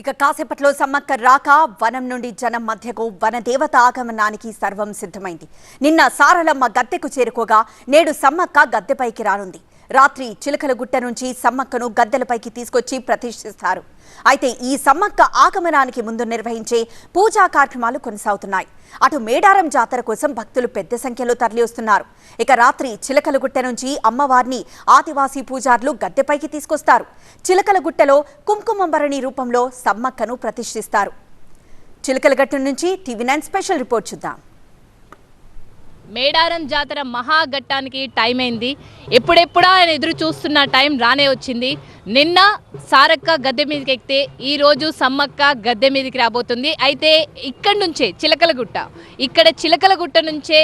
ఇక కాసేపట్లో సమ్మక్క రాక వనం నుండి జనం మధ్యకు వనదేవత ఆగమనానికి సర్వం సిద్ధమైంది. నిన్న సారలమ్మ గద్దెకు చేరుకోగా నేడు సమ్మక్క గద్దెపైకి రానుంది. రాత్రి చిలకలగుట్ట నుంచి సమ్మక్కను గద్దెలపైకి తీసుకొచ్చి ప్రతిష్ఠిస్తారు. అయితే ఈ సమ్మక్క ఆగమనానికి ముందు నిర్వహించే పూజా కార్యక్రమాలు కొనసాగుతున్నాయి. అటు మేడారం జాతర కోసం భక్తులు పెద్ద సంఖ్యలో తరలివస్తున్నారు. ఇక రాత్రి చిలకలగుట్ట నుంచి అమ్మవారిని ఆదివాసీ పూజారులు గద్దెపైకి తీసుకొస్తారు. చిలకలగుట్టలో కుంకుమంబరణి రూపంలో సమ్మక్కను ప్రతిష్ఠిస్తారు. చిలకలగట్టు నుంచి టీవీ నైన్ స్పెషల్ రిపోర్ట్ చూద్దాం. మేడారం జాతర మహాఘట్టానికి టైం అయింది. ఎప్పుడెప్పుడా ఆయన ఎదురు చూస్తున్న టైం రానే వచ్చింది. నిన్న సారక్క గద్దె మీదకి ఎక్కితే ఈరోజు సమ్మక్క గద్దె మీదకి రాబోతుంది. అయితే ఇక్కడి నుంచే చిలకలగుట్ట. ఇక్కడ చిలకలగుట్ట నుంచే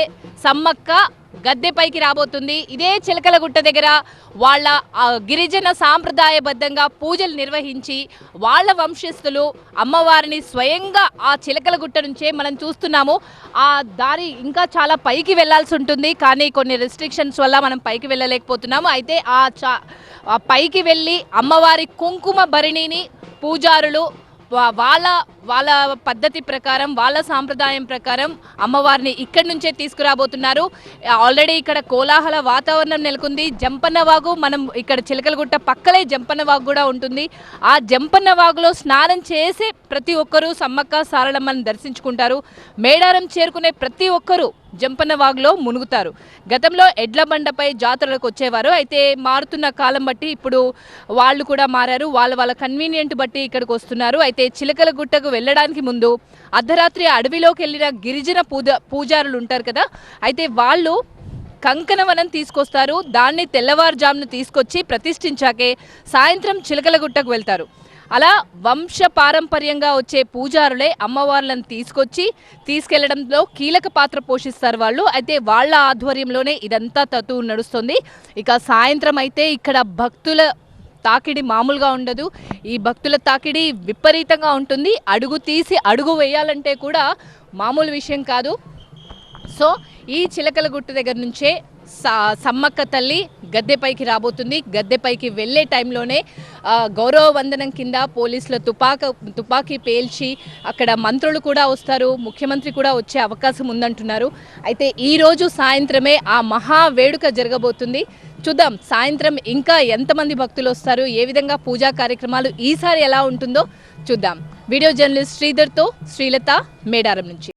సమ్మక్క గద్దెపైకి రాబోతుంది. ఇదే చిలకలగుట్ట దగ్గర వాళ్ళ గిరిజన సాంప్రదాయబద్ధంగా పూజలు నిర్వహించి వాళ్ళ వంశస్థులు అమ్మవారిని స్వయంగా ఆ చిలకలగుట్ట నుంచే మనం చూస్తున్నాము. ఆ దారి ఇంకా చాలా పైకి వెళ్ళాల్సి ఉంటుంది. కానీ కొన్ని రెస్ట్రిక్షన్స్ వల్ల మనం పైకి వెళ్ళలేకపోతున్నాము. అయితే ఆ చా పైకి వెళ్ళి అమ్మవారి కుంకుమ భరిణిని పూజారులు వాళ్ళ వాళ్ళ పద్ధతి ప్రకారం వాళ్ళ సాంప్రదాయం ప్రకారం అమ్మవారిని ఇక్కడి నుంచే తీసుకురాబోతున్నారు. ఆల్రెడీ ఇక్కడ కోలాహల వాతావరణం నెలకొంది. జంపన్నవాగు మనం ఇక్కడ చిలకలగుట్ట పక్కలే జంపన్నవాగు కూడా ఉంటుంది. ఆ జంపన్న వాగులో స్నానం చేసి ప్రతి ఒక్కరూ సమ్మక్క సారళమ్మని దర్శించుకుంటారు. మేడారం చేరుకునే ప్రతి ఒక్కరూ జంపన్నవాగులో మునుగుతారు. గతంలో ఎడ్ల బండపై జాతరలకు వచ్చేవారు. అయితే మారుతున్న కాలం బట్టి ఇప్పుడు వాళ్ళు కూడా మారారు. వాళ్ళ వాళ్ళ కన్వీనియంట్ బట్టి ఇక్కడికి వస్తున్నారు. అయితే చిలకల గుట్టకు వెళ్ళడానికి ముందు అర్ధరాత్రి అడవిలోకి వెళ్ళిన గిరిజన పూజ పూజారులు ఉంటారు కదా? అయితే వాళ్ళు కంకణవనం తీసుకొస్తారు. దాన్ని తెల్లవారుజామును తీసుకొచ్చి ప్రతిష్ఠించాకే సాయంత్రం చిలకలగుట్టకు వెళ్తారు. అలా వంశ పారంపర్యంగా వచ్చే పూజారులే అమ్మవార్లను తీసుకొచ్చి తీసుకెళ్ళడంలో కీలక పాత్ర పోషిస్తారు వాళ్ళు. అయితే వాళ్ళ ఆధ్వర్యంలోనే ఇదంతా తతు నడుస్తుంది. ఇక సాయంత్రం అయితే ఇక్కడ భక్తుల తాకిడి మామూలుగా ఉండదు. ఈ భక్తుల తాకిడి విపరీతంగా ఉంటుంది. అడుగు తీసి అడుగు వేయాలంటే కూడా మామూలు విషయం కాదు. సో ఈ చిలకల గుట్టు దగ్గర నుంచే సా- సమ్మక్క తల్లి గద్దెపైకి రాబోతుంది. గద్దెపైకి వెళ్ళే టైంలోనే గౌరవ వందనం కింద పోలీసుల తుపాక తుపాకీ పేల్చి అక్కడ మంత్రులు కూడా వస్తారు ముఖ్యమంత్రి కూడా వచ్చే అవకాశం ఉందంటున్నారు. అయితే ఈరోజు సాయంత్రమే ఆ మహా వేడుక జరగబోతుంది. చూద్దాం సాయంత్రం ఇంకా ఎంతమంది భక్తులు వస్తారు ఏ విధంగా పూజా కార్యక్రమాలు ఈసారి ఎలా ఉంటుందో చూద్దాం. వీడియో జర్నలిస్ట్ శ్రీధర్తో శ్రీలత మేడారం నుంచి.